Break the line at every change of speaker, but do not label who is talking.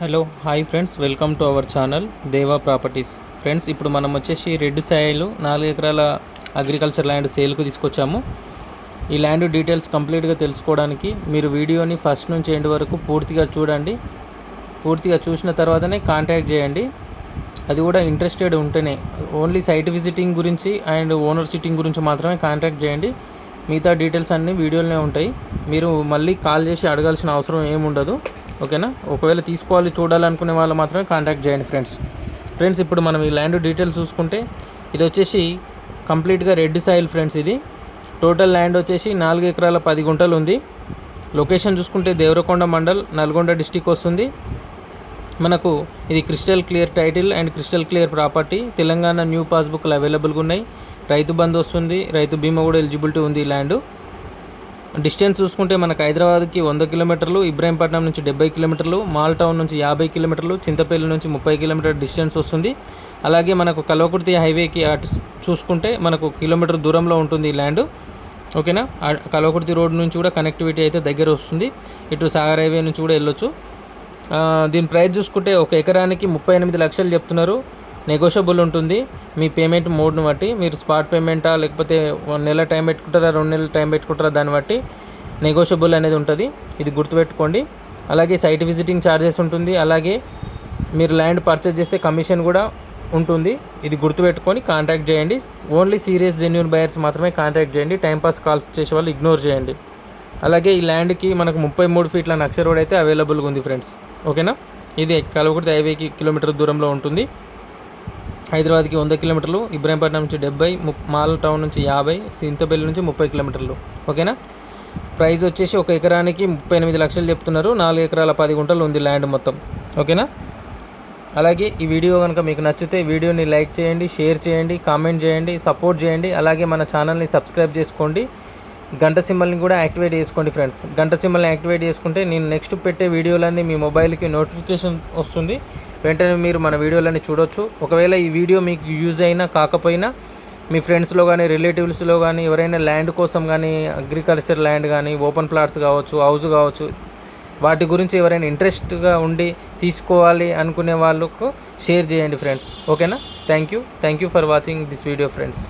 Hello hi friends welcome to our channel Deva properties. Friends ఇప్పుడు మనం వచ్చేసి red Sailu నాలుగు ఎకరాల అగ్రికల్చర్ ల్యాండ్ సేల్కు తీసుకొచ్చాము. ఈ ల్యాండ్ డీటెయిల్స్ కంప్లీట్గా తెలుసుకోవడానికి మీరు వీడియోని ఫస్ట్ నుంచి ఎండ్ వరకు పూర్తిగా చూడండి. పూర్తిగా చూసిన తర్వాతనే కాంటాక్ట్ చేయండి. అది కూడా ఇంట్రెస్టెడ్ ఉంటేనే. ఓన్లీ సైట్ విజిటింగ్ గురించి అండ్ ఓనర్ సిట్టింగ్ గురించి మాత్రమే కాంటాక్ట్ చేయండి. మిగతా డీటెయిల్స్ అన్నీ వీడియోలోనే ఉంటాయి. మీరు మళ్ళీ కాల్ చేసి అడగాల్సిన అవసరం ఏముండదు. ఓకేనా? ఒకవేళ తీసుకోవాలి చూడాలనుకునే వాళ్ళు మాత్రమే కాంటాక్ట్ చేయండి ఫ్రెండ్స్ ఫ్రెండ్స్ ఇప్పుడు మనం ఈ ల్యాండ్ డీటెయిల్స్ చూసుకుంటే ఇది వచ్చేసి కంప్లీట్గా రెడ్ సాయిల్ ఫ్రెండ్స్ ఇది. టోటల్ ల్యాండ్ వచ్చేసి నాలుగు ఎకరాల పది గుంటలు ఉంది. లొకేషన్ చూసుకుంటే దేవరకొండ మండల్ నల్గొండ డిస్టిక్ వస్తుంది. మనకు ఇది crystal clear title and crystal clear property Telangana new పాస్బుక్లు అవైలబుల్గా ఉన్నాయి. రైతు బంద్ వస్తుంది రైతు బీమా కూడా ఎలిజిబిలిటీ ఉంది ఈ ల్యాండ్ డిస్టెన్స్ చూసుకుంటే మనకు హైదరాబాద్కి వంద కిలోమీటర్లు ఇబ్రాహీంపట్నం నుంచి డెబ్బై కిలోమీటర్లు మాల్ టౌన్ నుంచి యాభై కిలోమీటర్లు చింతపల్లి నుంచి ముప్పై కిలోమీటర్ డిస్టెన్స్ వస్తుంది. అలాగే మనకు కల్వకుర్తి హైవేకి అటు చూసుకుంటే మనకు కిలోమీటర్ దూరంలో ఉంటుంది ఈ ల్యాండ్. ఓకేనా? కల్వకుర్తి రోడ్ నుంచి కూడా కనెక్టివిటీ అయితే దగ్గర వస్తుంది. ఇటు సాగర్ హైవే నుంచి కూడా వెళ్ళొచ్చు. దీని ప్రైస్ చూసుకుంటే ఒక ఎకరానికి ముప్పై ఎనిమిది లక్షలు చెప్తున్నారు. నెగోషియబుల్ ఉంటుంది. మీ పేమెంట్ మోడ్ని బట్టి మీరు స్పాట్ పేమెంటా లేకపోతే వన్ నెల టైం పెట్టుకుంటారా రెండు నెలల టైం పెట్టుకుంటారా దాన్ని బట్టి నెగోషియబుల్ అనేది ఉంటుంది. ఇది గుర్తుపెట్టుకోండి. అలాగే సైట్ విజిటింగ్ ఛార్జెస్ ఉంటుంది. అలాగే మీరు ల్యాండ్ పర్చేస్ చేస్తే కమిషన్ కూడా ఉంటుంది. ఇది గుర్తుపెట్టుకొని కాంటాక్ట్ చేయండి. ఓన్లీ సీరియస్ జెన్యున్ బయర్స్ మాత్రమే కాంటాక్ట్ చేయండి. టైంపాస్ కాల్స్ చేసే వాళ్ళు ఇగ్నోర్ చేయండి. అలాగే ఈ ల్యాండ్కి మనకు ముప్పై మూడు ఫీట్ల నక్ష రోడ్ అయితే అవైలబుల్గా ఉంది ఫ్రెండ్స్ ఓకేనా ఇది కలవకుర్తి హైవేకి కిలోమీటర్ దూరంలో ఉంటుంది. హైదరాబాద్కి వంద కిలోమీటర్లు ఇబ్రాహీంపట్నం నుంచి డెబ్బై ముప్ మాల్ టౌన్ నుంచి యాభై సింతపల్లి నుంచి ముప్పై కిలోమీటర్లు. ఓకేనా? ప్రైస్ వచ్చేసి ఒక ఎకరానికి ముప్పై ఎనిమిది లక్షలు చెప్తున్నారు. నాలుగు ఎకరాల పది గుంటలు ఉంది ల్యాండ్ మొత్తం. ఓకేనా? అలాగే ఈ వీడియో కనుక మీకు నచ్చితే వీడియోని లైక్ చేయండి షేర్ చేయండి కామెంట్ చేయండి సపోర్ట్ చేయండి. అలాగే మన ఛానల్ని సబ్స్క్రైబ్ చేసుకోండి. గంట సింబల్ని కూడా యాక్టివేట్ చేసుకోండి ఫ్రెండ్స్. గంట సింబల్ని యాక్టివేట్ చేసుకుంటే నేను నెక్స్ట్ పెట్టే వీడియోలన్నీ మీ మొబైల్కి నోటిఫికేషన్ వస్తుంది. వెంటనే మీరు మన వీడియోలన్నీ చూడొచ్చు. ఒకవేళ ఈ వీడియో మీకు యూజ్ అయినా కాకపోయినా మీ ఫ్రెండ్స్లో కానీ రిలేటివ్స్లో కానీ ఎవరైనా ల్యాండ్ కోసం కానీ అగ్రికల్చర్ ల్యాండ్ కానీ ఓపెన్ ప్లాట్స్ కావచ్చు హౌస్ కావచ్చు వాటి గురించి ఎవరైనా ఇంట్రెస్ట్గా ఉండి తీసుకోవాలి అనుకునే వాళ్ళకు షేర్ చేయండి ఫ్రెండ్స్. ఓకేనా? Thank you. Thank you for watching this video friends.